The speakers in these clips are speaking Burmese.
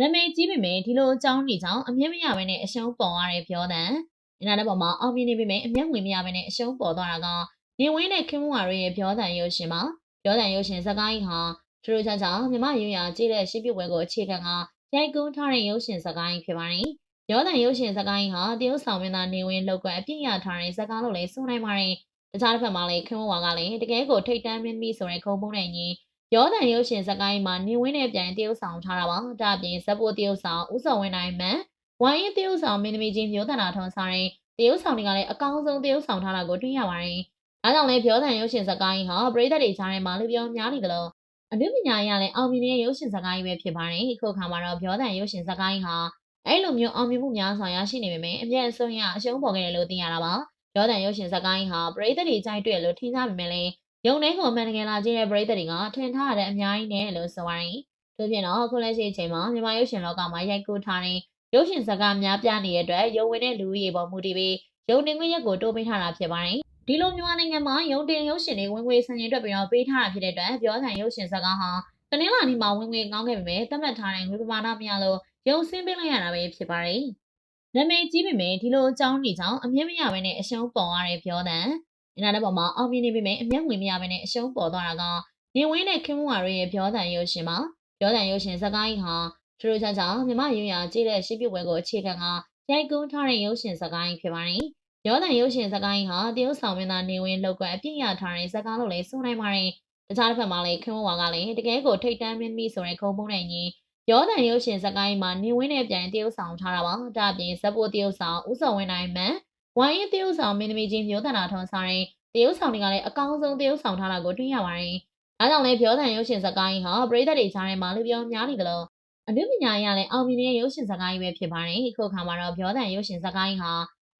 နာမည်ကြီးပေမဲ့ဒီလိုအကြောင်းတွေကြောင့်အမျက်မရဘဲနဲ့အရှုံးပေါ်ရတဲ့ပြောတန်အနာတဲ့ပေါ်မှာအောင်မြင်နေပေမဲ့အမျက်ဝင်မရဘဲနဲ့အရှုံးပေါ်သွားတာကနေဝင်းနဲ့ခင်မွာတို့ရဲ့ပြောတန်ရုပ်ရှင်မှာပြောတန်ရုပ်ရှင်ဇာတ်ကားကြီးဟာသူတို့ချာချာမြမရွရကြည့်တဲ့ရှင်းပြပွဲကိုအခြေခံကရိုက်ကူးထားတဲ့ရုပ်ရှင်ဇာတ်ကားကြီးဖြစ်ပါတယ်။ပြောတန်ရုပ်ရှင်ဇာတ်ကားကြီးဟာတရုတ်ဆောင်မင်းသားနေဝင်းလောက်ကွယ်အပြည့်ရထားတဲ့ဇာတ်ကားလို့လည်းဆိုနိုင်ပါတယ်။တခြားတစ်ဖက်မှာလည်းခင်မွာကလည်းတကယ်ကိုထိတ်တန့်မင်းမီဆိုတဲ့ခုံပုံးနဲ့ညီ ရောတန်ရုပ်ရှင်ဇာတ်ကားကြီးမှာနေဝင်းနဲ့ပြန်တရုတ်ဆောင်ထားတာပါ။ဒါအပြင်ဇက်ပိုတရုတ်ဆောင်ဦးစောဝင်းနိုင်မန်ဝိုင်းရင်တရုတ်ဆောင်မင်းသမီးချင်းမျိုးတနာထွန်းစားတဲ့တရုတ်ဆောင်တွေကလည်းအကောင်းဆုံးတရုတ်ဆောင်ထားတာကိုတွေ့ရပါတယ်။ဒါကြောင့်လည်းပြောတန်ရုပ်ရှင်ဇာတ်ကားကြီးဟာပရိသတ်တွေကြားထဲမှာလူပြောများနေကြလို့အနုပညာရလည်းအောင်မြင်တဲ့ရုပ်ရှင်ဇာတ်ကားကြီးပဲဖြစ်ပါတယ်။အခုခါမှာတော့ပြောတန်ရုပ်ရှင်ဇာတ်ကားကြီးဟာအဲ့လိုမျိုးအောင်မြင်မှုများစွာရရှိနေပေမဲ့အပြည့်အစုံရအရှုံးပေါ်ခဲ့တယ်လို့သိရတာပါ။ပြောတန်ရုပ်ရှင်ဇာတ်ကားကြီးဟာပရိသတ်တွေကြိုက်တွေ့လို့ထင်ကြပေမဲ့လည်း ရုံထဲကိုအမှန်တကယ်လာကြည့်တဲ့ပရိသတ်တွေကထင်ထားရတဲ့အများကြီးနဲ့လို့ဆိုပါတယ်။ဒါပြင်တော့အခုလက်ရှိအချိန်မှာမြန်မာရုပ်ရှင်လောကမှာရိုက်ကူးထားတဲ့ရုပ်ရှင်ဇာတ်ကားများပြနေတဲ့အတွက်ရုံဝင်တဲ့လူဦးရေပေါ်မူတည်ပြီးရုံတင်ခွင့်ရက်ကိုတိုးပေးထားတာဖြစ်ပါတယ်။ဒီလိုမြန်မာနိုင်ငံမှာရုံတင်ရုပ်ရှင်တွေဝင်ငွေဆန်ရင်အတွက်ပြီးတော့ပေးထားတာဖြစ်တဲ့အတွက်ပြောဆိုင်ရုပ်ရှင်ဇာတ်ကားဟာတနင်္လာနေ့မှာဝင်ငွေကောင်းခဲ့ပေမဲ့သတ်မှတ်ထားတဲ့ငွေပမာဏမရလို့ရုံဆင်းပေးလိုက်ရတာပဲဖြစ်ပါတယ်။နာမည်ကြီးပေမဲ့ဒီလိုအကြောင်းတွေကြောင့်အမျက်မရဘဲနဲ့အရှုံးပေါ်ရတဲ့ပြောတ န်အနာတဲ့ပေါ်မှာအောင်မြင်နေပေမဲ့အမျက်ဝင်မရဘဲနဲ့အရှုံးပေါ်သွားတာကနေဝင်းနဲ့ခင်မွာတို့ရဲ့ပြောတန်ရုပ်ရှင်မှာပြောတန်ရုပ်ရှင်ဇာတ်ကားကြီးဟာသူတို့ချာချာမြမရွရကြည့်တဲ့ရှင်းပြပွဲကိုအခြေခံကရိုက်ကူးထားတဲ့ရုပ်ရှင်ဇာတ်ကားကြီးဖြစ်ပါတယ်။ရောတန်ရုပ်ရှင်ဇာတ်ကားကြီးဟာတရုတ်ဆောင်မင်းသားနေဝင်းလောက်ကွယ်အပြည့်ရထားတဲ့ဇာတ်ကားလို့လည်းဆိုနိုင်ပါတယ်။တခြားတစ်ဖက်မှာလည်းခင်မွာကလည်းတကယ်ကိုထိတ်တန့်မင်းမီဆိုတဲ့ခုံပုံးနဲ့ညီရောတန်ရုပ်ရှင်ဇာတ်ကားကြီးမှာနေဝင်းနဲ့ပြန်တရုတ်ဆောင်ထားတာပါ။ဒါအပြင်ဇက်ပိုတရုတ်ဆောင်ဦးစောဝင်းနိုင်မန် ဝိုင်းရင်တရုတ်ဆောင်မင်းသမီးချင်းမျိုးတနာထွန်းစားတဲ့တရုတ်ဆောင်တွေကလည်းအကောင်းဆုံးတရုတ်ဆောင်ထားတာကိုတွေ့ရပါတယ်။ဒါကြောင့်လည်းပြောတန်ရုပ်ရှင်ဇာတ်ကားကြီးဟာပရိသတ်တွေကြားထဲမှာလူပြောများနေကြလို့အနုပညာရလည်းအောင်မြင်တဲ့ရုပ်ရှင်ဇာတ်ကားကြီးပဲဖြစ်ပါတယ်။အခုခါမှာတော့ပြောတန်ရုပ်ရှင်ဇာတ်ကားကြီးဟာ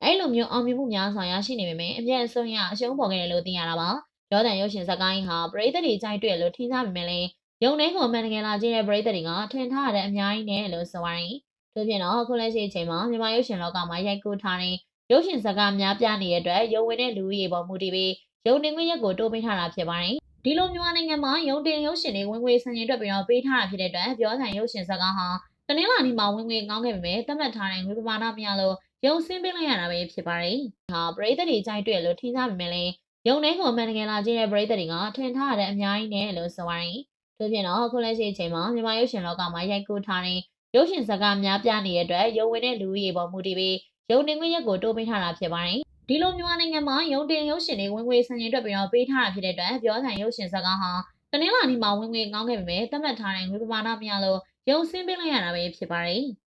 အဲ့လိုမျိုးအောင်မြင်မှုများစွာရရှိနေပေမဲ့အပြည့်အစုံရအရှုံးပေါ်ခဲ့တယ်လို့သိရတာပါ။ပြောတန်ရုပ်ရှင်ဇာတ်ကားကြီးဟာပရိသတ်တွေကြိုက်တွေ့လို့ထင်ကြပေမဲ့လည်းရုံထဲကိုအမှန်တကယ်လာကြည့်တဲ့ပရိသတ်တွေကထင်ထားရတဲ့အများကြီးနဲ့လို့ဆိုပါတယ်။ဒါပြင်တော့အခုလက်ရှိအချိန်မှာမြန်မာရုပ်ရှင်လောကမှာရိုက်ကူးထားတဲ့ ရုပ်ရှင်ဇာတ်ကားများပြနေတဲ့အတွက်ရုံဝင်တဲ့လူဦးရေပေါ်မူတည်ပြီးရုံတင်ခွင့်ရက်ကိုတိုးပေးထားတာဖြစ်ပါတယ်။ဒီလိုမြန်မာနိုင်ငံမှာရုံတင်ရုပ်ရှင်တွေဝင်ငွေဆန်ရင်အတွက်ပြီးတော့ပေးထားတာဖြစ်တဲ့အတွက်ပြောဆိုင်ရုပ်ရှင်ဇာတ်ကားဟာတနင်္လာနေ့မှာဝင်ငွေကောင်းခဲ့ပေမဲ့သတ်မှတ်ထားတဲ့ငွေပမာဏမရလို့ရုံဆင်းပေးလိုက်ရတာပဲဖြစ်ပါတယ်။ဟာပရိသတ်တွေကြိုက်တွေ့လို့ထင်ကြပေမဲ့လည်းရုံထဲကိုအမှန်တကယ်လာကြည့်တဲ့ပရိသတ်တွေကထင်ထားရတဲ့အများကြီးနဲ့လို့ဆိုပါတယ်။ဒါပြင်တော့အခုလက်ရှိအချိန်မှာမြန်မာရုပ်ရှင်လောကမှာရိုက်ကူးထားတဲ့ရုပ်ရှင်ဇာတ်ကားများပြနေတဲ့အတွက်ရုံဝင်တဲ့လူဦးရေပေါ်မူတည်ပြီး ရုံတင်ခွင့်ရက်ကိုတိုးပေးထားတာဖြစ်ပါတယ်။ဒီလိုမြန်မာနိုင်ငံမှာရုံတင်ရုပ်ရှင်တွေဝင်ငွေဆန်ရင်အတွက်ပြီးတော့ပေးထားတာဖြစ်တဲ့အတွက်ပြောဆိုင်ရုပ်ရှင်ဇာတ်ကားဟာတနင်္လာနေ့မှာဝင်ငွေကောင်းခဲ့ပေမဲ့သတ်မှတ်ထားတဲ့ငွေပမာဏမရလို့ရုံဆင်းပေးလိုက်ရတာပဲဖြစ်ပါတယ်။